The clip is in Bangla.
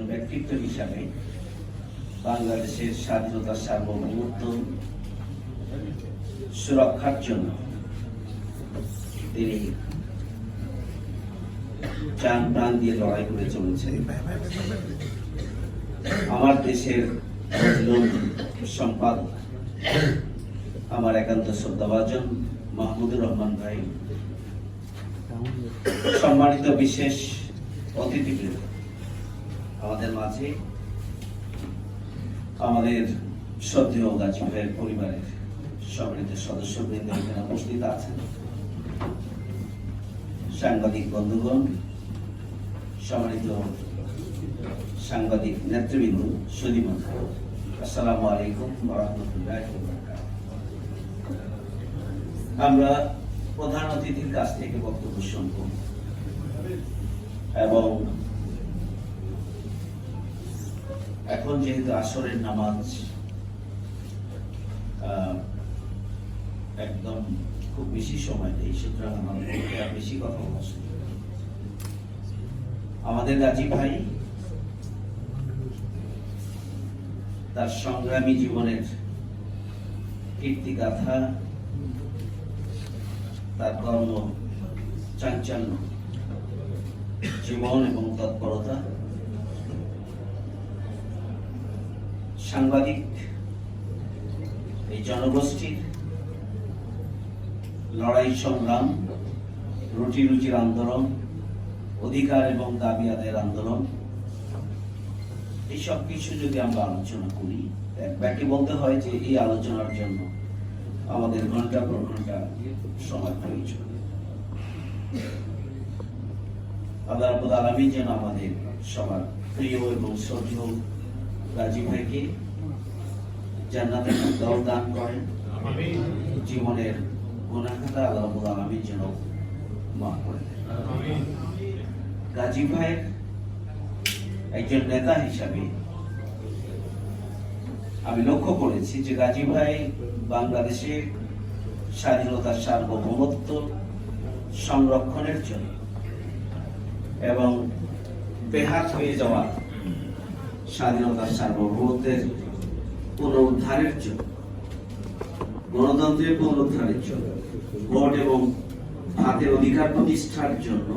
একজন ব্যক্তিত্ব হিসাবে বাংলাদেশের স্বাধীনতা সার্বভৌমত্ব সুরক্ষার জন্য তিনি চান প্রাণ দিয়ে লড়াই করে চলেছেন আমার দেশের সম্পাদক, আমার একান্ত শ্রদ্ধাভাজন মাহমুদুর রহমান ভাই। সম্মানিত বিশেষ অতিথিবৃন্দ আমাদের মাঝে আমাদের শ্রদ্ধেয় গাজী ভাইয়ের পরিবারের সম্মানিত সদস্যবৃন্দ এখানে উপস্থিত আছেন। সাংবাদিক বন্ধুগণ সম্মানিত সাংবাদিক নেতৃবৃন্দ সুদীমন আসসালামু আলাইকুম রহমতুল্লাহ আমরা প্রধান অতিথির কাছ থেকে বক্তব্য শুনব এবং এখন যেহেতু আসরের নামাজ একদম খুব বেশি সময় নেই, সুতরাং আমাদের বেশি কথা বলা আমাদের গাজী ভাই তার সংগ্রামী জীবনের কীর্তি কীর্তিগাথা, তার কর্ম চাঞ্চল্য, জীবন এবং তৎপরতা সাংবাদিক, এই জনগোষ্ঠীর লড়াই সংগ্রাম, রুটি রুচির আন্দোলন, অধিকার এবং দাবি আদায়ের আন্দোলন এই সব কিছু যদি আমরা আলোচনা করি ব্যাকে বলতে হয় যে এই আলোচনার জন্য আমাদের ঘণ্টা পর ঘণ্টা সময় প্রয়োজন। আল্লাহ আলামিন যেন আমাদের সবার প্রিয় এবং শ্রদ্ধেয় রাজীব ভাইকে জান্নাতের দল দান করেন। জীবনের রাব্বুল যেন মাফ করে দেন। গাজী একজন নেতা হিসাবে আমি লক্ষ্য করেছি যে গাজী ভাই বাংলাদেশের স্বাধীনতার সার্বভৌমত্ব সংরক্ষণের জন্য এবং বেহাত হয়ে যাওয়া স্বাধীনতার সার্বভৌমত্বের পুনরুদ্ধারের জন্য গণতন্ত্রের পুনরুদ্ধারের জন্য ভোট এবং ভাতের অধিকার প্রতিষ্ঠার জন্য